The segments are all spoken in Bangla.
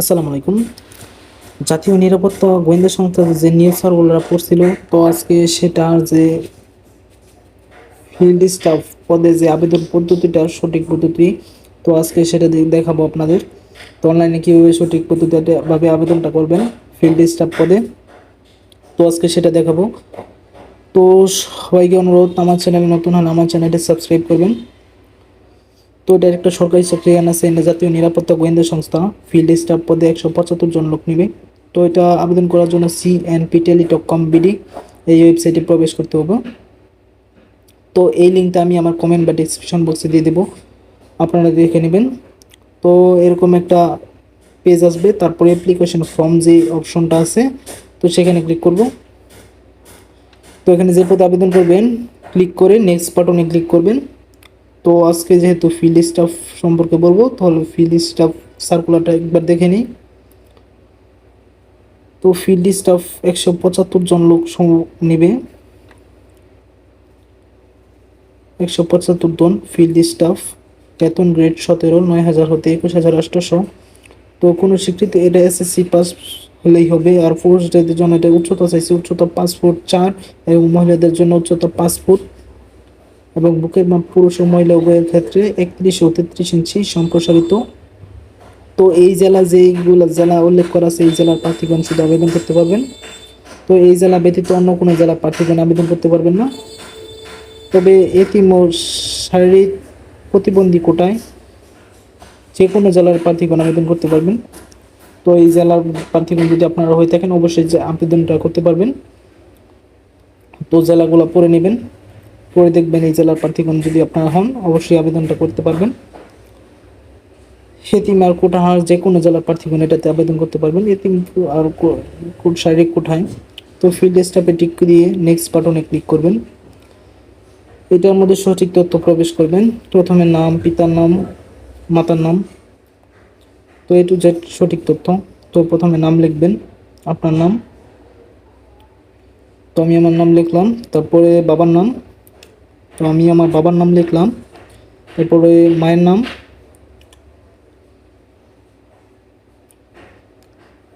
আসসালামু আলাইকুম। জাতীয় নিরাপত্তা গোয়েন্দা সংস্থা যে নিউজ সার্কুলার পড়ছিল, তো আজকে সেটার যে ফিল্ড স্টাফ পদে যে আবেদন পদ্ধতিটা সঠিক পদ্ধতি, তো আজকে সেটা দেখাবো আপনাদের। তো অনলাইনে কীভাবে সঠিক পদ্ধতিভাবে আবেদনটা করবেন ফিল্ড স্টাফ পদে, তো আজকে সেটা দেখাবো। তো সবাইকে অনুরোধ, আমার চ্যানেলে নতুন হলে আমার চ্যানেলটি সাবস্ক্রাইব করবেন। তো একটা সরকারি চাকরি আছে জাতীয় নিরাপত্তা গোয়েন্দা সংস্থা ফিল্ড স্টাফ পদে একশো পঁচাত্তর জন লোক নেবে। তো এটা আবেদন করার জন্য C N P Teletalk com BD এই ওয়েবসাইটে প্রবেশ করতে হবে। তো এই লিঙ্কটা আমি আমার কমেন্ট বা ডিসক্রিপশন বক্সে দিয়ে দেবো। আপনারা দেখে নেবেন। তো এরকম একটা পেজ আসবে, তারপরে অ্যাপ্লিকেশন ফর্ম যে অপশনটা আছে, তো সেখানে ক্লিক করব। তো এখানে যে পদে আবেদন করবেন ক্লিক করে নেক্সট বাটনে ক্লিক করবেন। তো আজকে যেহেতু ফিল্ড স্টাফ সম্পর্কে বলব, তাহলে ফিল্ড স্টাফ সার্কুলারটা একবার দেখে নিই। তো ফিল্ড স্টাফ একশো পঁচাত্তর জন লোক নেবে। একশো পঁচাত্তর জন ফিল্ড স্টাফ বেতন গ্রেড সতেরো, নয় হাজার হতে একুশ হাজার আটশোশো তো কোনো স্বীকৃতি, এটা এসএসসি পাস হলেই হবে। আর পুরুষদের জন্য এটা উচ্চতা চাইছে, উচ্চতা পাঁচ ফুট চার এবং মহিলাদের জন্য উচ্চতা পাঁচ ফুট। এবং বুকের মাপ পুরুষ ও মহিলা উভয়ের ক্ষেত্রে একত্রিশ ও তেত্রিশ ইঞ্চি সম্প্রসারিত। তো এই জেলা যেইগুলো জেলা উল্লেখ করা আছে, এই জেলার প্রার্থীগণ শুধু আবেদন করতে পারবেন। তো এই জেলা ব্যতীত অন্য কোনো জেলার প্রার্থীগণ আবেদন করতে পারবেন না। তবে এটি ও শারীরিক প্রতিবন্ধী কোটায় যে কোনো জেলার প্রার্থীগণ আবেদন করতে পারবেন। তো এই জেলার প্রার্থীগণ যদি আপনারা হয়ে থাকেন, অবশ্যই যে আবেদনটা করতে পারবেন। তো জেলাগুলো পড়ে নেবেন। পরে দেখবেন এই জেলার প্রার্থীগণ যদি আপনারা হন, অবশ্যই আবেদনটা করতে পারবেন। এতিম আর কোটাহার যে কোনো জেলার প্রার্থীগণ এটাতে আবেদন করতে পারবেন। এতিম আর শারীরিক কোঠায়। তো ফিল্ড স্টাফে টিক দিয়ে নেক্সট বাটনে ক্লিক করবেন। এটার মধ্যে সঠিক তথ্য প্রবেশ করবেন। প্রথমে নাম, পিতার নাম, মাতার নাম। তো এটু যে সঠিক তথ্য। তো প্রথমে নাম লিখবেন, আপনার নাম। তো আমি আমার নাম লিখলাম, তারপরে বাবার নাম তো আমি আমার বাবার নাম লিখলাম। এরপরে মায়ের নাম।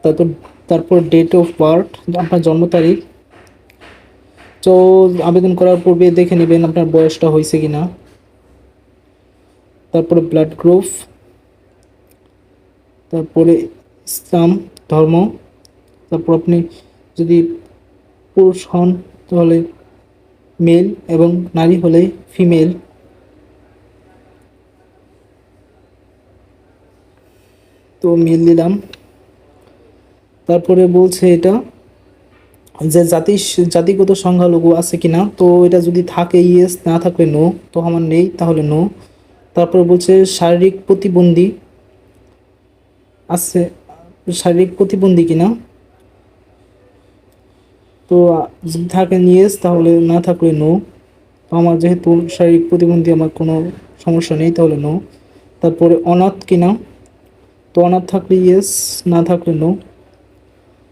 তারপর তারপর ডেট অফ বার্থ আপনার জন্ম তারিখ। তো আবেদন করার পূর্বে দেখে নেবেন আপনার বয়সটা হয়েছে কি না তারপরে ব্লাড গ্রুপ তারপরে ইসলাম, ধর্ম। তারপর আপনি যদি পুরুষ হন, তাহলে মেল এবং নারী হলে ফিমেল। তো মেল দিলাম তারপরে বলছে এটা যে জাতি জাতিগত সংখ্যালঘু আছে কিনা? তো এটা যদি থাকে ইয়েস না থাকলে নো তো আমার নেই, তাহলে নো তারপরে বলছে শারীরিক প্রতিবন্ধী আছে, শারীরিক প্রতিবন্ধী কিনা? তো যদি থাকে ইয়েস তাহলে না থাকলে নো আমার যেহেতু শারীরিক প্রতিবন্ধী, আমার কোনো সমস্যা নেই, তাহলে নো তারপরে অনাথ কিনা? তো অনাথ থাকলে ইয়েস না থাকলে নো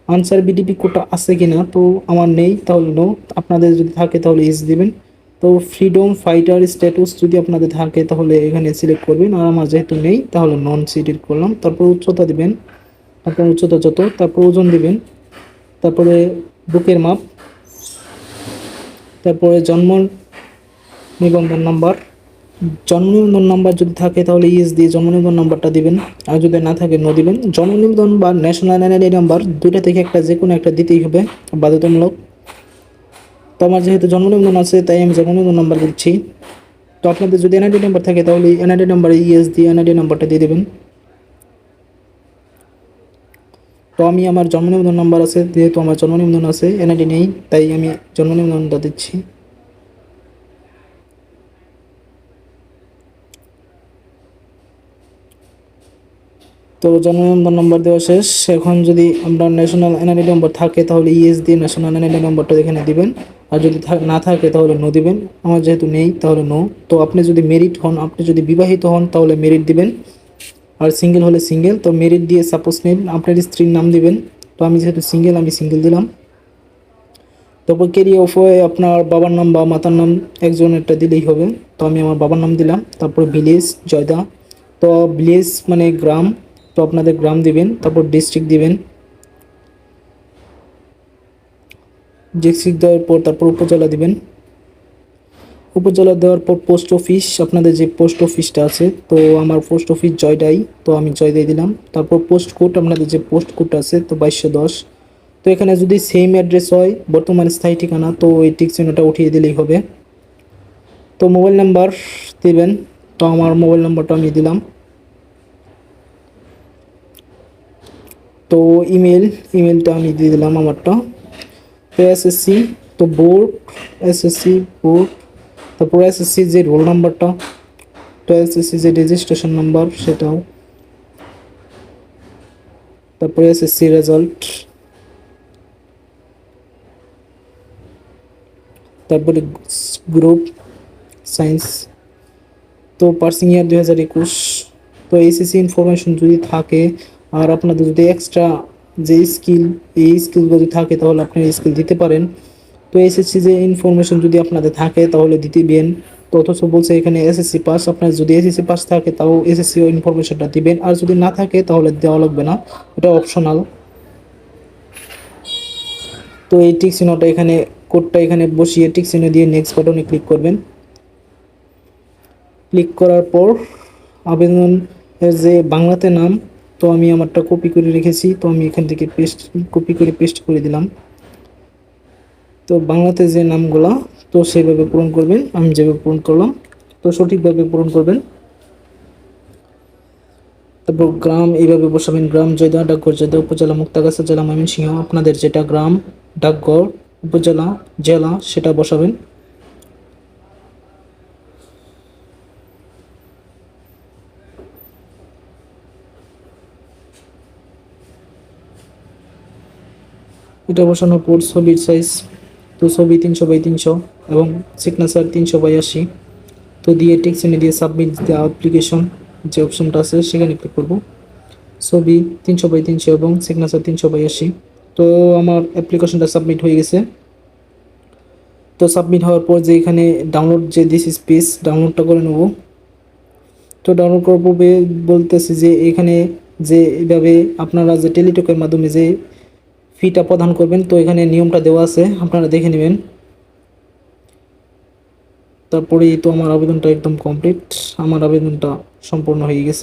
আনসার বিডিপি কোটা আছে কিনা? তো আমার নেই, তাহলে নো আপনাদের যদি থাকে, তাহলে ইস দিবেন। তো ফ্রিডম ফাইটার স্ট্যাটাস যদি আপনাদের থাকে, তাহলে এখানে সিলেক্ট করবেন। আর আমার যেহেতু নেই, তাহলে নন সিটেড করলাম। তারপর উচ্চতা দিবেন। আপনার উচ্চতা যত, তারপর ওজন দিবেন। তারপরে বুকের মাপ, তারপরে জন্ম নিবন্ধন নাম্বার। জন্ম নিবন্ধন নাম্বার যদি থাকে তাহলে ইএস দিয়ে জন্ম নিবন্ধন নাম্বারটা দিবেন। আর যদি না থাকে নো দিবেন। জন্ম নিবন্ধন বা ন্যাশনাল আইডি নাম্বার দুইটা থেকে একটা যে কোনো একটা দিতেই হবে, বাধ্যতামূলক। তো আমার যেহেতু জন্ম নিবন্ধন আছে, তাই আমি জন্ম নিবন্ধন নাম্বার দিচ্ছি। তো আপনাদের যদি এনআইডি নাম্বার থাকে তাহলে এনআইডি নাম্বারে ইএস দিয়ে এনআইডি নাম্বারটা দিয়ে দেবেন। তো আমি আমার জন্ম নিবন্ধন নাম্বার আছে, যেহেতু আমার জন্ম নিবন্ধন আছে এনআইডি নেই, তাই আমি জন্ম নিবন্ধনটা দিচ্ছি। তো জন্ম নিবন্ধন নম্বর দেওয়া শেষ। এখন যদি আমরা ন্যাশনাল এনআইডি নম্বর থাকে, তাহলে ইএস দিয়ে ন্যাশনাল এনআইডি নম্বরটা এখানে দিবেন। আর যদি না থাকে, তাহলে নো দিবেন। আমার যেহেতু নেই, তাহলে নো তো আপনি যদি মেরিট হন, আপনি যদি বিবাহিত হন, তাহলে মেরিট দিবেন। আর সিঙ্গেল হলে সিঙ্গেল তো মেরিট দিয়ে সাপোজ নিন, আপনার স্ত্রীর নাম দিবেন। তো আমি যেহেতু সিঙ্গেল আমি সিঙ্গেল দিলাম। তারপর কেরিয়ার অফ আপনার বাবার নাম বা মাতার নাম একজনেরটা দিলেই হবে। তো আমি আমার বাবার নাম দিলাম। তারপর ভিলেজ, জয়দা। তো ভিলেজ মানে গ্রাম, তো আপনাদের গ্রাম দিবেন, তারপর ডিস্ট্রিক্ট দিবেন। ডিস্ট্রিক্ট দেওয়ার পর তারপর উপজেলা দিবেন। উপজেলা দেওয়ার পর পোস্ট অফিস আপনাদের যে পোস্ট অফিসটা আছে, তো আমার পোস্ট অফিস জয়ডাই তো আমি জয় দিয়ে দিলাম। তারপর পোস্ট কোড আপনাদের যে পোস্ট কোড আছে, তো বাইশশো দশ। তো এখানে যদি সেম অ্যাড্রেস হয়, বর্তমানে স্থায়ী ঠিকানা, তো এই টিক চিহ্নটা উঠিয়ে দিলেই হবে। তো মোবাইল নাম্বার দেবেন, তো আমার মোবাইল নাম্বারটা আমি দিলাম। তো ইমেল ইমেলটা আমি দিয়ে দিলাম আমারটা। তো এসএসসি তো বোর্ড এসএসসি বোর্ড তারপর এসএসসি যে রোল নাম্বারটা তো এসএসসি যে রেজিস্ট্রেশন নাম্বার সেটাও। তারপরে এসএসসি রেজাল্ট তারপরে গ্রুপ সায়েন্স তো পার্সিং ইয়ার দুই হাজার একুশ। তো এইচএসসি ইনফরমেশন যদি থাকে, আর আপনাদের যদি এক্সট্রা যে স্কিল এই স্কিলগুলো যদি থাকে, তাহলে আপনি স্কিল দিতে পারেন। তো এসএসসি যে ইনফরমেশন যদি আপনাদের থাকে, তাহলে দিতে দিবেন। তো অথচ বলছে এখানে এসএসসি পাস আপনার যদি এসএসসি পাস থাকে, তাও এসএসসি ইনফরমেশনটা দিবেন। আর যদি না থাকে, তাহলে দেওয়া লাগবে না। এটা অপশনাল তো এই টিক চিহ্নটা এখানে কোডটা এখানে বসিয়ে টিক চিহ্ন দিয়ে নেক্সট বাটনে ক্লিক করবেন। ক্লিক করার পর আবেদন যে বাংলাতে নাম, তো আমি আমারটা কপি করে রেখেছি। তো আমি এখান থেকে পেস্ট কপি করে পেস্ট করে দিলাম। তো বাংলাতে যে নামগুলা, তো সেইভাবে পূরণ করবেন। আমি যেভাবে পূরণ করলাম, তো সঠিকভাবে পূরণ করবেন। তারপর গ্রাম, এইভাবে বসাবেন। গ্রাম জয়দা ডাকঘর জয়দা উপজেলা, মুক্তাগাছা জেলা, ময়মনসিংহ। আপনাদের যেটা গ্রাম, ডাকঘর, উপজেলা, জেলা, সেটা বসাবেন। এটা বসানোর পর ছবির সাইজ তো ছবি তিনশো বাই তিনশো এবং সিগনেচার তিনশো বাই আশি তো দিয়ে টেক্সিনে দিয়ে সাবমিট দ্য অ্যাপ্লিকেশন যে অপশনটা আছে সেখানে ক্লিক করব। ছবি তিনশো বাই তিনশো এবং সিগনেচার তিনশো বাই আশি তো আমার অ্যাপ্লিকেশনটা সাবমিট হয়ে গেছে। তো সাবমিট হওয়ার পর যে এখানে ডাউনলোড যে দিস স্পেস ডাউনলোডটা করে নেব। তো ডাউনলোড করার পর বলতেছি যে এখানে যে এইভাবে আপনারা যে টেলিটকের মাধ্যমে যে ফিটা প্রদান করবেন। তো এখানে নিয়মটা দেওয়া আছে, আপনারা দেখে নেবেন। তারপরেই তো আমার আবেদনটা একদম কমপ্লিট। আমার আবেদনটা সম্পূর্ণ হয়ে গেছে।